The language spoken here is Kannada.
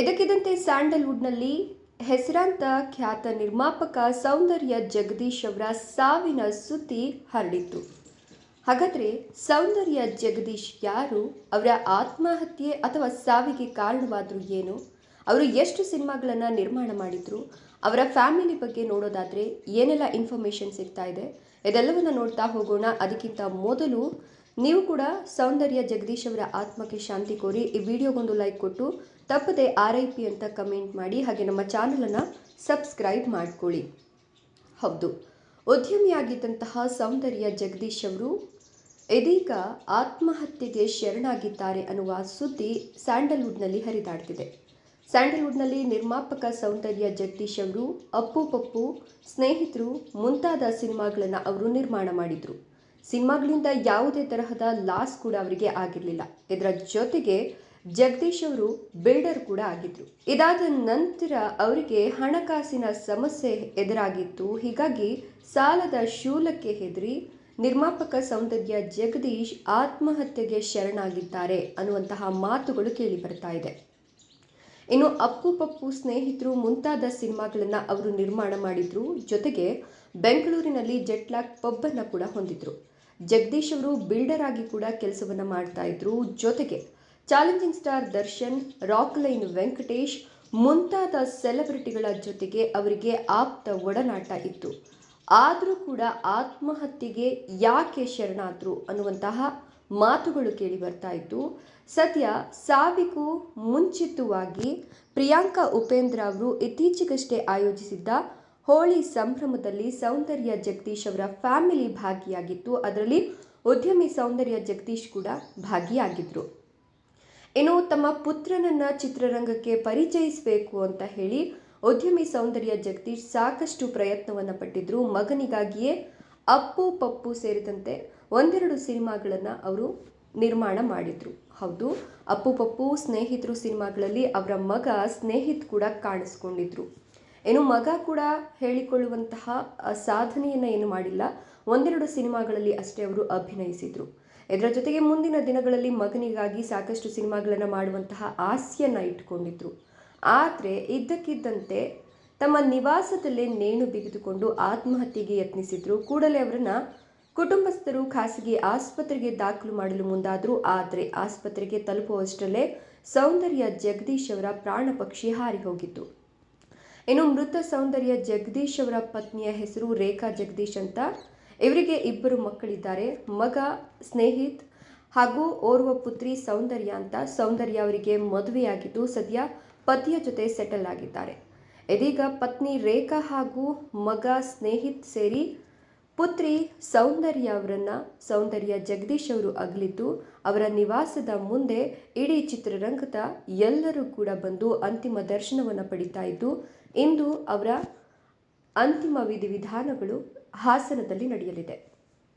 ಇದಕ್ಕಿದಂತೆ ಸ್ಯಾಂಡಲ್ವುಡ್ನಲ್ಲಿ ಹೆಸರಾಂತ ಖ್ಯಾತ ನಿರ್ಮಾಪಕ ಸೌಂದರ್ಯ ಜಗದೀಶ್ ಅವರ ಸಾವಿನ ಸುದ್ದಿ ಹರಡಿತ್ತು. ಹಾಗಾದರೆ ಸೌಂದರ್ಯ ಜಗದೀಶ್ ಯಾರು? ಅವರ ಆತ್ಮಹತ್ಯೆ ಅಥವಾ ಸಾವಿಗೆ ಕಾರಣವಾದರೂ ಏನು? ಅವರು ಎಷ್ಟು ಸಿನಿಮಾಗಳನ್ನು ನಿರ್ಮಾಣ ಮಾಡಿದ್ರು? ಅವರ ಫ್ಯಾಮಿಲಿ ಬಗ್ಗೆ ನೋಡೋದಾದರೆ ಏನೆಲ್ಲ ಇನ್ಫಾರ್ಮೇಷನ್ ಸಿಗ್ತಾ ಇದೆ? ಇದೆಲ್ಲವನ್ನು ನೋಡ್ತಾ ಹೋಗೋಣ. ಅದಕ್ಕಿಂತ ಮೊದಲು ನೀವು ಕೂಡ ಸೌಂದರ್ಯ ಜಗದೀಶ್ ಅವರ ಆತ್ಮಕ್ಕೆ ಶಾಂತಿ ಕೋರಿ ಈ ವಿಡಿಯೋಗೊಂದು ಲೈಕ್ ಕೊಟ್ಟು ತಪ್ಪದೆ ಆರ್ ಐ ಪಿ ಅಂತ ಕಮೆಂಟ್ ಮಾಡಿ ಹಾಗೆ ನಮ್ಮ ಚಾನಲನ್ನು ಸಬ್ಸ್ಕ್ರೈಬ್ ಮಾಡ್ಕೊಳ್ಳಿ. ಹೌದು, ಉದ್ಯಮಿಯಾಗಿದ್ದಂತಹ ಸೌಂದರ್ಯ ಜಗದೀಶ್ ಅವರು ಇದೀಗ ಆತ್ಮಹತ್ಯೆಗೆ ಶರಣಾಗಿದ್ದಾರೆ ಅನ್ನುವ ಸುದ್ದಿ ಸ್ಯಾಂಡಲ್ವುಡ್ನಲ್ಲಿ ಹರಿದಾಡ್ತಿದೆ. ಸ್ಯಾಂಡಲ್ವುಡ್ನಲ್ಲಿ ನಿರ್ಮಾಪಕ ಸೌಂದರ್ಯ ಜಗದೀಶ್ ಅವರು ಅಪ್ಪು ಪಪ್ಪು ಸ್ನೇಹಿತರು ಮುಂತಾದ ಸಿನಿಮಾಗಳನ್ನು ಅವರು ನಿರ್ಮಾಣ ಮಾಡಿದರು. ಸಿನಿಮಾಗಳಿಂದ ಯಾವುದೇ ತರಹದ ಲಾಸ್ ಕೂಡ ಅವರಿಗೆ ಆಗಿರಲಿಲ್ಲ. ಇದರ ಜೊತೆಗೆ ಜಗದೀಶ್ ಅವರು ಬಿಲ್ಡರ್ ಕೂಡ ಆಗಿದ್ರು. ಇದಾದ ನಂತರ ಅವರಿಗೆ ಹಣಕಾಸಿನ ಸಮಸ್ಯೆ ಎದುರಾಗಿತ್ತು. ಹೀಗಾಗಿ ಸಾಲದ ಶೂಲಕ್ಕೆ ಹೆದರಿ ನಿರ್ಮಾಪಕ ಸೌಂದರ್ಯ ಜಗದೀಶ್ ಆತ್ಮಹತ್ಯೆಗೆ ಶರಣಾಗಿದ್ದಾರೆ ಅನ್ನುವಂತಹ ಮಾತುಗಳು ಕೇಳಿ ಬರ್ತಾ ಇದೆ. ಇನ್ನು ಅಪ್ಪು ಪಪ್ಪು ಸ್ನೇಹಿತರು ಮುಂತಾದ ಸಿನಿಮಾಗಳನ್ನು ಅವರು ನಿರ್ಮಾಣ ಮಾಡಿದ್ರು. ಜೊತೆಗೆ ಬೆಂಗಳೂರಿನಲ್ಲಿ ಜೆಟ್ಲಾಕ್ ಪಬ್ಬನ್ನು ಕೂಡ ಹೊಂದಿದ್ರು. ಜಗದೀಶ್ ಅವರು ಬಿಲ್ಡರ್ ಆಗಿ ಕೂಡ ಕೆಲಸವನ್ನು ಮಾಡ್ತಾ ಇದ್ರು. ಜೊತೆಗೆ challenging star Darshan, Rockline Venkatesh ಮುಂತಾದ ಸೆಲೆಬ್ರಿಟಿಗಳ ಜೊತೆಗೆ ಅವರಿಗೆ ಆಪ್ತ ಒಡನಾಟ ಇತ್ತು. ಆದರೂ ಕೂಡ ಆತ್ಮಹತ್ಯೆಗೆ ಯಾಕೆ ಶರಣಾದ್ರು ಅನ್ನುವಂತಹ ಮಾತುಗಳು ಕೇಳಿ ಬರ್ತಾ ಇತ್ತು. ಸದ್ಯ ಸಾವಿಗೂ ಮುಂಚಿತವಾಗಿ ಪ್ರಿಯಾಂಕಾ ಉಪೇಂದ್ರ ಅವರು ಇತ್ತೀಚೆಗಷ್ಟೇ ಆಯೋಜಿಸಿದ್ದ ಹೋಳಿ ಸಂಭ್ರಮದಲ್ಲಿ ಸೌಂದರ್ಯ ಜಗದೀಶ್ ಅವರ ಫ್ಯಾಮಿಲಿ ಭಾಗಿಯಾಗಿತ್ತು. ಅದರಲ್ಲಿ ಉದ್ಯಮಿ ಸೌಂದರ್ಯ ಜಗದೀಶ್ ಕೂಡ ಭಾಗಿಯಾಗಿದ್ರು. ಇನ್ನು ತಮ್ಮ ಪುತ್ರನನ್ನ ಚಿತ್ರರಂಗಕ್ಕೆ ಪರಿಚಯಿಸಬೇಕು ಅಂತ ಹೇಳಿ ಉದ್ಯಮಿ ಸೌಂದರ್ಯ ಜಗದೀಶ್ ಸಾಕಷ್ಟು ಪ್ರಯತ್ನವನ್ನು ಪಟ್ಟಿದ್ರು. ಮಗನಿಗಾಗಿಯೇ ಅಪ್ಪು ಪಪ್ಪು ಸೇರಿದಂತೆ ಒಂದೆರಡು ಸಿನಿಮಾಗಳನ್ನು ಅವರು ನಿರ್ಮಾಣ ಮಾಡಿದ್ರು. ಹೌದು, ಅಪ್ಪು ಪಪ್ಪು ಸ್ನೇಹಿತರು ಸಿನಿಮಾಗಳಲ್ಲಿ ಅವರ ಮಗ ಸ್ನೇಹಿತ್ ಕೂಡ ಕಾಣಿಸ್ಕೊಂಡಿದ್ರು. ಏನು ಮಗ ಕೂಡ ಹೇಳಿಕೊಳ್ಳುವಂತಹ ಸಾಧನೆಯನ್ನು ಏನು ಮಾಡಿಲ್ಲ. ಒಂದೆರಡು ಸಿನಿಮಾಗಳಲ್ಲಿ ಅಷ್ಟೇ ಅವರು ಅಭಿನಯಿಸಿದರು. ಇದರ ಜೊತೆಗೆ ಮುಂದಿನ ದಿನಗಳಲ್ಲಿ ಮಗನಿಗಾಗಿ ಸಾಕಷ್ಟು ಸಿನಿಮಾಗಳನ್ನು ಮಾಡುವಂತಹ ಆಸೆಯನ್ನು ಇಟ್ಕೊಂಡಿದ್ರು. ಆದರೆ ಇದ್ದಕ್ಕಿದ್ದಂತೆ ತಮ್ಮ ನಿವಾಸದಲ್ಲೇ ನೇಣು ಬಿಗಿದುಕೊಂಡು ಆತ್ಮಹತ್ಯೆಗೆ ಯತ್ನಿಸಿದ್ರು. ಕೂಡಲೇ ಅವರನ್ನು ಕುಟುಂಬಸ್ಥರು ಖಾಸಗಿ ಆಸ್ಪತ್ರೆಗೆ ದಾಖಲು ಮಾಡಲು ಮುಂದಾದರು. ಆದರೆ ಆಸ್ಪತ್ರೆಗೆ ತಲುಪುವಷ್ಟರಲ್ಲೇ ಸೌಂದರ್ಯ ಜಗದೀಶ್ ಅವರ ಪ್ರಾಣ ಪಕ್ಷಿ ಹಾರಿ ಹೋಗಿತ್ತು. ಇನ್ನು ಮೃತ ಸೌಂದರ್ಯ ಜಗದೀಶ್ ಅವರ ಪತ್ನಿಯ ಹೆಸರು ರೇಖಾ ಜಗದೀಶ್ ಅಂತ. ಇವರಿಗೆ ಇಬ್ಬರು ಮಕ್ಕಳಿದ್ದಾರೆ. ಮಗ ಸ್ನೇಹಿತ್ ಹಾಗೂ ಓರ್ವ ಪುತ್ರಿ ಸೌಂದರ್ಯ ಅಂತ. ಸೌಂದರ್ಯ ಅವರಿಗೆ ಮದುವೆಯಾಗಿದ್ದು ಸದ್ಯ ಪತಿಯ ಜೊತೆ ಸೆಟಲ್ ಆಗಿದ್ದಾರೆ. ಇದೀಗ ಪತ್ನಿ ರೇಖಾ ಹಾಗೂ ಮಗ ಸ್ನೇಹಿತ್ ಸೇರಿ ಪುತ್ರಿ ಸೌಂದರ್ಯ ಅವರನ್ನ, ಸೌಂದರ್ಯ ಜಗದೀಶ್ ಅವರು ಅಗಲಿದ್ದು, ಅವರ ನಿವಾಸದ ಮುಂದೆ ಇಡೀ ಚಿತ್ರರಂಗದ ಎಲ್ಲರೂ ಕೂಡ ಬಂದು ಅಂತಿಮ ದರ್ಶನವನ್ನು ಪಡಿತಾ ಇದ್ದು, ಇಂದು ಅವರ ಅಂತಿಮ ವಿಧಿವಿಧಾನಗಳು ಹಾಸನದಲ್ಲಿ ನಡೆಯಲಿದೆ.